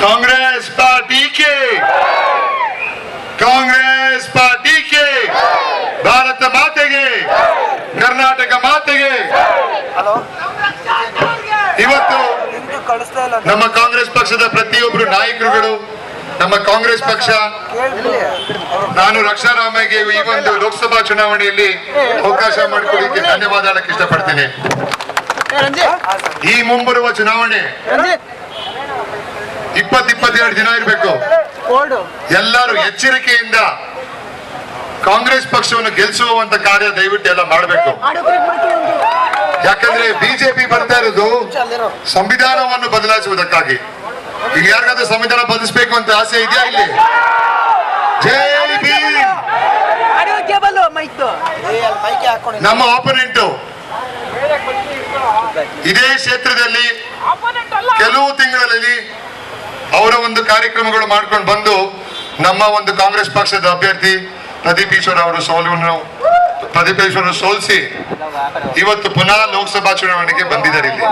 Congress party के ಕಾಂಗ್ರೆಸ್ ಪಾರ್ಟಿಗೆ ಭಾರತ ಮಾತೆಗೆ ಕರ್ನಾಟಕ ಮಾತೆಗೆ ಹಲೋ ಇವತ್ತು ನಿಮ್ಗೆ ಕಳಿಸ್ತಾ ಇಲ್ಲ ನಮ್ಮ ಕಾಂಗ್ರೆಸ್ ಪಕ್ಷದ ಪ್ರತಿಯೊಬ್ಬರು ನಾಯಕರುಗಳು ನಮ್ಮ ಕಾಂಗ್ರೆಸ್ ಪಕ್ಷ ಕೇಳ್ಬಿಡಿ ನಾನು ರಕ್ಷಾರಾಮಯ್ಯಗೆ ಈ ಒಂದು ಲೋಕಸಭಾ ಚುನಾವಣೆಯಲ್ಲಿ ಅವಕಾಶ ಮಾಡಿಕೊಡಲಿಕ್ಕೆ ಧನ್ಯವಾದ ಹೇಳಕ್ಕೆ ಇಷ್ಟಪಡ್ತೀನಿ ಈ ಮುಂಬರುವ ಚುನಾವಣೆ ಇಪ್ಪತ್ ಇಪ್ಪತ್ತೆರಡು ದಿನ ಇರಬೇಕು ಎಲ್ಲರೂ ಎಚ್ಚರಿಕೆಯಿಂದ ಕಾಂಗ್ರೆಸ್ ಪಕ್ಷವನ್ನು ಗೆಲ್ಲಿಸುವಂತ ಕಾರ್ಯ ದಯವಿಟ್ಟು ಎಲ್ಲ ಮಾಡಬೇಕು. ಯಾಕಂದ್ರೆ ಬಿಜೆಪಿ ಬರ್ತಾ ಇರೋದು ಸಂವಿಧಾನವನ್ನು ಬದಲಾಯಿಸುವುದಕ್ಕಾಗಿ. ಈಗ ಯಾರಿಗಾದ್ರೂ ಸಂವಿಧಾನ ಬದಲಿಸಬೇಕು ಅಂತ ಆಸೆ ಇದೆಯಾ ಇಲ್ಲಿ? ಜೈ ಭೀಮ್. ನಮ್ಮ ಆಪೋನೆಂಟ್ ಇದೇ ಕ್ಷೇತ್ರದಲ್ಲಿ ಕೆಲವು ತಿಂಗಳಲ್ಲಿ ಅವರ ಒಂದು ಕಾರ್ಯಕ್ರಮಗಳು ಮಾಡ್ಕೊಂಡು ಬಂದು ನಮ್ಮ ಒಂದು ಕಾಂಗ್ರೆಸ್ ಪಕ್ಷದ ಅಭ್ಯರ್ಥಿ ಪ್ರದೀಪ್ ಈಶ್ವರ್ ಅವರು ಸೋಲನ್ನು ಪ್ರದೀಪ್ ಈಶ್ವರ್ ಸೋಲಿಸಿ ಇವತ್ತು ಪುನಃ ಲೋಕಸಭಾ ಚುನಾವಣೆಗೆ ಬಂದಿದ್ದಾರೆ ಇಲ್ಲಿ.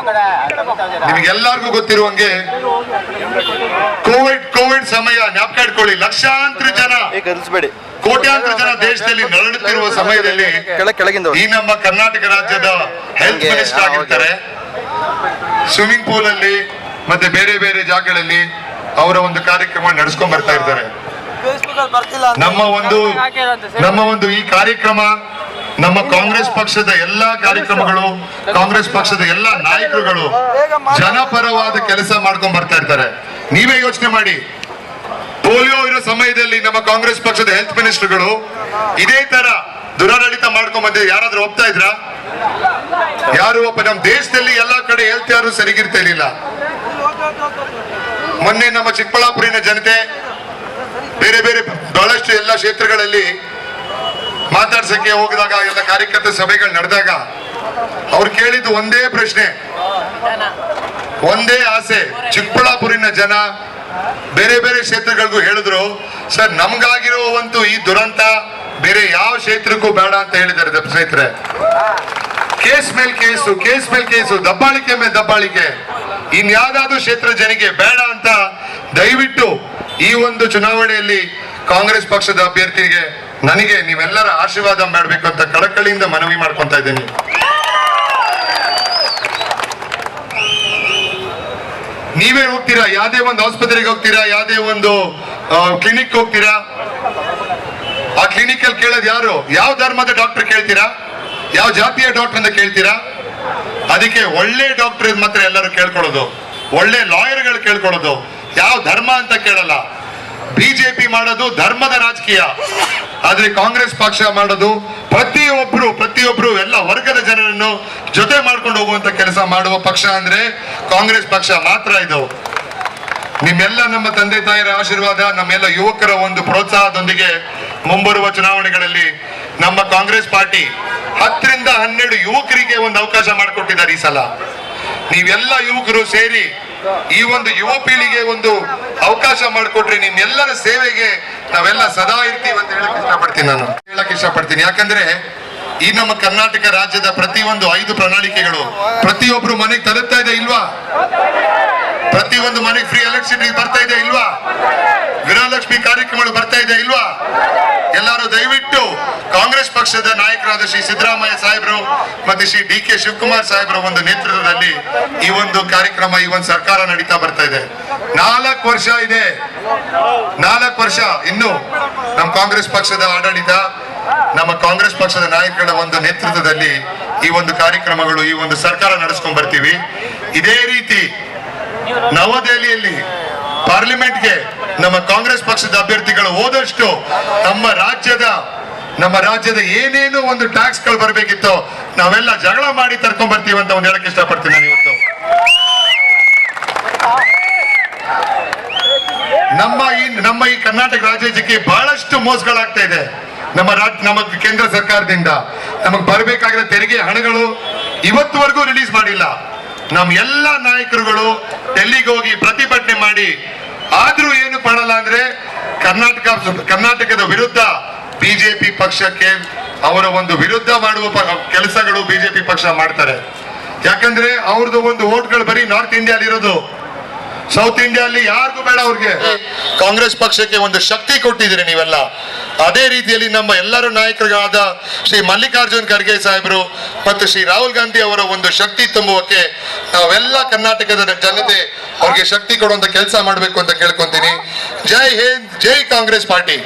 ನಿಮಗೆಲ್ಲರಿಗೂ ಗೊತ್ತಿರುವಂಗೆ ಕೋವಿಡ್ ಕೋವಿಡ್ ಸಮಯ ಜ್ಞಾಪಕ ಇಟ್ಕೊಳ್ಳಿ. ಲಕ್ಷಾಂತರ ಜನ, ಕೋಟ್ಯಾಂತರ ಜನ ದೇಶದಲ್ಲಿ ನರಳುತ್ತಿರುವ ಸಮಯದಲ್ಲಿ ಈ ನಮ್ಮ ಕರ್ನಾಟಕ ರಾಜ್ಯದ ಹೆಲ್ತ್ ಮಿನಿಸ್ಟರ್ ಆಗಿರ್ತಾರೆ. ಸ್ವಿಮ್ಮಿಂಗ್ ಪೂಲ್ ಅಲ್ಲಿ ಮತ್ತೆ ಬೇರೆ ಬೇರೆ ಜಾಗಗಳಲ್ಲಿ ಅವರ ಒಂದು ಕಾರ್ಯಕ್ರಮ ನಡೆಸ್ಕೊಂಡ್ ಬರ್ತಾ ಇರ್ತಾರೆ ನಮ್ಮ ಒಂದು ನಮ್ಮ ಒಂದು ಈ ಕಾರ್ಯಕ್ರಮ ನಮ್ಮ ಕಾಂಗ್ರೆಸ್ ಪಕ್ಷದ ಎಲ್ಲಾ ಕಾರ್ಯಕ್ರಮಗಳು ಕಾಂಗ್ರೆಸ್ ಪಕ್ಷದ ಎಲ್ಲಾ ನಾಯಕರುಗಳು ಜನಪರವಾದ ಕೆಲಸ ಮಾಡ್ಕೊಂಡ್ ಬರ್ತಾ ಇರ್ತಾರೆ. ನೀವೇ ಯೋಚನೆ ಮಾಡಿ. ಪೋಲಿಯೋ ಇರೋ ಸಮಯದಲ್ಲಿ ನಮ್ಮ ಕಾಂಗ್ರೆಸ್ ಪಕ್ಷದ ಹೆಲ್ತ್ ಮಿನಿಸ್ಟರ್ಗಳು ಇದೇ ತರ ದುರಾಡಳಿತ ಮಾಡ್ಕೊಂಡ್ ಬಂದಿದೆ ಯಾರಾದ್ರೂ ಒಪ್ತಾ ಇದ್ರ? ಯಾರು ಒಬ್ಬ ನಮ್ಮ ದೇಶದಲ್ಲಿ ಎಲ್ಲಾ ಕಡೆ ಹೆಲ್ತ್ ಯಾರು ಸರಿಗಿರ್ತಾ ಇರ್ಲಿಲ್ಲ. ಮೊನ್ನೆ ನಮ್ಮ ಚಿಕ್ಕಬಳ್ಳಾಪುರಿನ ಜನತೆ ಬೇರೆ ಬೇರೆ ಬಹಳಷ್ಟು ಎಲ್ಲ ಕ್ಷೇತ್ರಗಳಲ್ಲಿ ಮಾತಾಡ್ಸಕ್ಕೆ ಹೋಗಿದಾಗ, ಎಲ್ಲ ಕಾರ್ಯಕರ್ತ ಸಭೆಗಳು ನಡೆದಾಗ ಅವ್ರು ಕೇಳಿದ್ದು ಒಂದೇ ಪ್ರಶ್ನೆ. ಒಂದೇ ಆಸೆ. ಚಿಕ್ಕಬಳ್ಳಾಪುರಿನ ಜನ ಬೇರೆ ಬೇರೆ ಕ್ಷೇತ್ರಗಳಿಗೂ ಹೇಳಿದ್ರು, ಸರ್, ನಮ್ಗಾಗಿರುವಂತೂ ಈ ದುರಂತ ಬೇರೆ ಯಾವ ಕ್ಷೇತ್ರಕ್ಕೂ ಬೇಡ ಅಂತ ಹೇಳಿದ್ದಾರೆ ಸ್ನೇಹಿತರೆ. ಕೇಸ್ ಮೇಲ್ ಕೇಸು, ಕೇಸ್ ಮೇಲ್ ಕೇಸು, ದಬ್ಬಾಳಿಕೆ ಮೇಲೆ ದಬ್ಬಾಳಿಕೆ. ಇನ್ಯಾವ್ದಾದ್ರು ಕ್ಷೇತ್ರ ಜನಿಗೆ ಬೇಡ ಅಂತ ದಯವಿಟ್ಟು ಈ ಒಂದು ಚುನಾವಣೆಯಲ್ಲಿ ಕಾಂಗ್ರೆಸ್ ಪಕ್ಷದ ಅಭ್ಯರ್ಥಿಗೆ ನನಗೆ ನೀವೆಲ್ಲರ ಆಶೀರ್ವಾದ ಮಾಡಬೇಕು ಅಂತ ಕಳಕಳಿಯಿಂದ ಮನವಿ ಮಾಡ್ಕೊಂತ ಇದ್ದೀನಿ. ನೀವೇ ಹೋಗ್ತೀರಾ? ಯಾವ್ದೇ ಒಂದು ಆಸ್ಪತ್ರೆಗೆ ಹೋಗ್ತೀರಾ? ಯಾವ್ದೇ ಒಂದು ಕ್ಲಿನಿಕ್ ಹೋಗ್ತೀರಾ? ಆ ಕ್ಲಿನಿಕ್ ಅಲ್ಲಿ ಕೇಳೋದು ಯಾರು? ಯಾವ ಧರ್ಮದ ಡಾಕ್ಟರ್ ಕೇಳ್ತೀರಾ? ಯಾವ ಜಾತಿಯ ಡಾಕ್ಟರ್ ಅಂತ ಕೇಳ್ತೀರಾ? ಅದಕ್ಕೆ ಒಳ್ಳೆ ಡಾಕ್ಟರ್ ಮಾತ್ರ ಎಲ್ಲರೂ ಕೇಳ್ಕೊಳ್ಳೋದು. ಒಳ್ಳೆ ಲಾಯರ್ಗಳು ಕೇಳ್ಕೊಳ್ಳೋದು. ಯಾವ ಧರ್ಮ ಅಂತ ಕೇಳಲ್ಲ. ಬಿಜೆಪಿ ಮಾಡೋದು ಧರ್ಮದ ರಾಜಕೀಯ. ಆದ್ರೆ ಕಾಂಗ್ರೆಸ್ ಪಕ್ಷ ಮಾಡೋದು ಪ್ರತಿಯೊಬ್ರು ಪ್ರತಿಯೊಬ್ರು ಎಲ್ಲ ವರ್ಗದ ಜನರನ್ನು ಜೊತೆ ಮಾಡ್ಕೊಂಡು ಹೋಗುವಂತ ಕೆಲಸ ಮಾಡುವ ಪಕ್ಷ ಅಂದ್ರೆ ಕಾಂಗ್ರೆಸ್ ಪಕ್ಷ ಮಾತ್ರ ಇದು. ನಿಮ್ಮೆಲ್ಲ ನಮ್ಮ ತಂದೆ ತಾಯಿಯರ ಆಶೀರ್ವಾದ, ನಮ್ಮೆಲ್ಲ ಯುವಕರ ಒಂದು ಪ್ರೋತ್ಸಾಹದೊಂದಿಗೆ ಮುಂಬರುವ ಚುನಾವಣೆಗಳಲ್ಲಿ ನಮ್ಮ ಕಾಂಗ್ರೆಸ್ ಪಾರ್ಟಿ ಹತ್ತರಿಂದ ಹನ್ನೆರಡು ಯುವಕರಿಗೆ ಒಂದು ಅವಕಾಶ ಮಾಡಿಕೊಟ್ಟಿದ್ದಾರೆ ಈ ಸಲ. ನೀವೆಲ್ಲ ಯುವಕರು ಸೇರಿ ಈ ಒಂದು ಯುವ ಪೀಳಿಗೆ ಒಂದು ಅವಕಾಶ ಮಾಡಿಕೊಟ್ರಿ. ನಿಮ್ಮೆಲ್ಲರ ಸೇವೆಗೆ ನಾವೆಲ್ಲ ಸದಾ ಇರ್ತೀವಿ ಅಂತ ಹೇಳಕ್ ಇಷ್ಟಪಡ್ತೀನಿ ನಾನು. ಹೇಳಕ್ ಇಷ್ಟಪಡ್ತೀನಿ. ಯಾಕಂದ್ರೆ ಈ ನಮ್ಮ ಕರ್ನಾಟಕ ರಾಜ್ಯದ ಪ್ರತಿಯೊಂದು ಐದು ಪ್ರಣಾಳಿಕೆಗಳು ಪ್ರತಿಯೊಬ್ರು ಮನೆಗೆ ತಲುಪ್ತಾ ಇದೆ ಇಲ್ವಾ? ಪ್ರತಿ ಒಂದು ಮನೆಗೆ ಫ್ರೀ ಎಲೆಕ್ಟ್ರಿಸಿಟಿ ಬರ್ತಾ ಇದೆ ಇಲ್ವಾ? ಗೃಹಲಕ್ಷ್ಮಿ ಕಾರ್ಯಕ್ರಮಗಳು ಬರ್ತಾ ಇದೆ ಇಲ್ವಾ? ಎಲ್ಲರೂ ದಯವಿಟ್ಟು ಕಾಂಗ್ರೆಸ್ ಪಕ್ಷದ ನಾಯಕರಾದ ಶ್ರೀ ಸಿದ್ದರಾಮಯ್ಯ ಸಾಹೇಬರು ಮತ್ತೆ ಶ್ರೀ ಡಿ ಕೆ ಶಿವಕುಮಾರ್ ಸಾಹೇಬರ ಒಂದು ನೇತೃತ್ವದಲ್ಲಿ ಈ ಒಂದು ಕಾರ್ಯಕ್ರಮ, ಈ ಒಂದು ಸರ್ಕಾರ ನಡೀತಾ ಬರ್ತಾ ಇದೆ. ನಾಲ್ಕು ವರ್ಷ ಇದೆ. ನಾಲ್ಕು ವರ್ಷ. ಇನ್ನು ನಮ್ಮ ಕಾಂಗ್ರೆಸ್ ಪಕ್ಷದ ಆಡಳಿತ, ನಮ್ಮ ಕಾಂಗ್ರೆಸ್ ಪಕ್ಷದ ನಾಯಕರ ಒಂದು ನೇತೃತ್ವದಲ್ಲಿ ಈ ಒಂದು ಕಾರ್ಯಕ್ರಮಗಳು, ಈ ಒಂದು ಸರ್ಕಾರ ನಡೆಸ್ಕೊಂಡ್ ಬರ್ತೀವಿ. ಇದೇ ರೀತಿ ನವದೆಹಲಿಯಲ್ಲಿ ಪಾರ್ಲಿಮೆಂಟ್ಗೆ ನಮ್ಮ ಕಾಂಗ್ರೆಸ್ ಪಕ್ಷದ ಅಭ್ಯರ್ಥಿಗಳು ಹೋದಷ್ಟು ನಮ್ಮ ರಾಜ್ಯದ ನಮ್ಮ ರಾಜ್ಯದ ಏನೇನು ಒಂದು ಟ್ಯಾಕ್ಸ್ಗಳು ಬರಬೇಕಿತ್ತು ನಾವೆಲ್ಲ ಜಗಳ ಮಾಡಿ ತರ್ಕೊಂಡ್ ಬರ್ತೀವಿ ಅಂತ ಒಂದು ಹೇಳಕ್ ಇಷ್ಟಪಡ್ತೀನಿ ನಾನು ಇವತ್ತು. ನಮ್ಮ ಈ ನಮ್ಮ ಈ ಕರ್ನಾಟಕ ರಾಜ್ಯಕ್ಕೆ ಬಹಳಷ್ಟು ಮೋಸಗಳಾಗ್ತಾ ಇದೆ. ನಮ್ಮ ರಾಜ್ಯ ನಮ್ಮ ಕೇಂದ್ರ ಸರ್ಕಾರದಿಂದ. ನಮಗೆ ಬರಬೇಕಾಗಿರೋ ತೆರಿಗೆ ಹಣಗಳು ಇವತ್ತುವರೆಗೂ ರಿಲೀಸ್ ಮಾಡಿಲ್ಲ. ನಮ್ಮ ಎಲ್ಲ ನಾಯಕರುಗಳು ಡೆಲ್ಲಿಗೆ ಹೋಗಿ ಪ್ರತಿಭಟನೆ ಮಾಡಿ. ಆದ್ರೂ ಏನು ಮಾಡಲ್ಲ ಅಂದ್ರೆ ಕರ್ನಾಟಕ, ಕರ್ನಾಟಕದ ವಿರುದ್ಧ ಬಿಜೆಪಿ ಪಕ್ಷಕ್ಕೆ ಅವರ ಒಂದು ವಿರುದ್ಧ ಮಾಡುವ ಕೆಲಸಗಳು ಬಿಜೆಪಿ ಪಕ್ಷ ಮಾಡ್ತಾರೆ. ಯಾಕಂದ್ರೆ ಅವ್ರದ್ದು ಒಂದು ಓಟ್ಗಳು ಬರೀ ನಾರ್ತ್ ಇಂಡಿಯಾದಲ್ಲಿ ಇರೋದು. ಸೌತ್ ಇಂಡಿಯಾ ಅಲ್ಲಿ ಯಾರಿಗೂ ಬೇಡ ಅವ್ರಿಗೆ. ಕಾಂಗ್ರೆಸ್ ಪಕ್ಷಕ್ಕೆ ಒಂದು ಶಕ್ತಿ ಕೊಟ್ಟಿದ್ದೀರಿ ನೀವೆಲ್ಲ. ಅದೇ ರೀತಿಯಲ್ಲಿ ನಮ್ಮ ಎಲ್ಲರೂ ನಾಯಕರಾದ ಶ್ರೀ ಮಲ್ಲಿಕಾರ್ಜುನ್ ಖರ್ಗೆ ಸಾಹೇಬರು ಮತ್ತು ಶ್ರೀ ರಾಹುಲ್ ಗಾಂಧಿ ಅವರ ಒಂದು ಶಕ್ತಿ ತುಂಬುವಕ್ಕೆ ನಾವೆಲ್ಲ ಕರ್ನಾಟಕದ ಜನತೆ ಅವ್ರಿಗೆ ಶಕ್ತಿ ಕೊಡುವಂತ ಕೆಲಸ ಮಾಡಬೇಕು ಅಂತ ಕೇಳ್ಕೊಂತೀನಿ. ಜೈ ಹಿಂದ್, ಜೈ ಕಾಂಗ್ರೆಸ್ ಪಾರ್ಟಿ.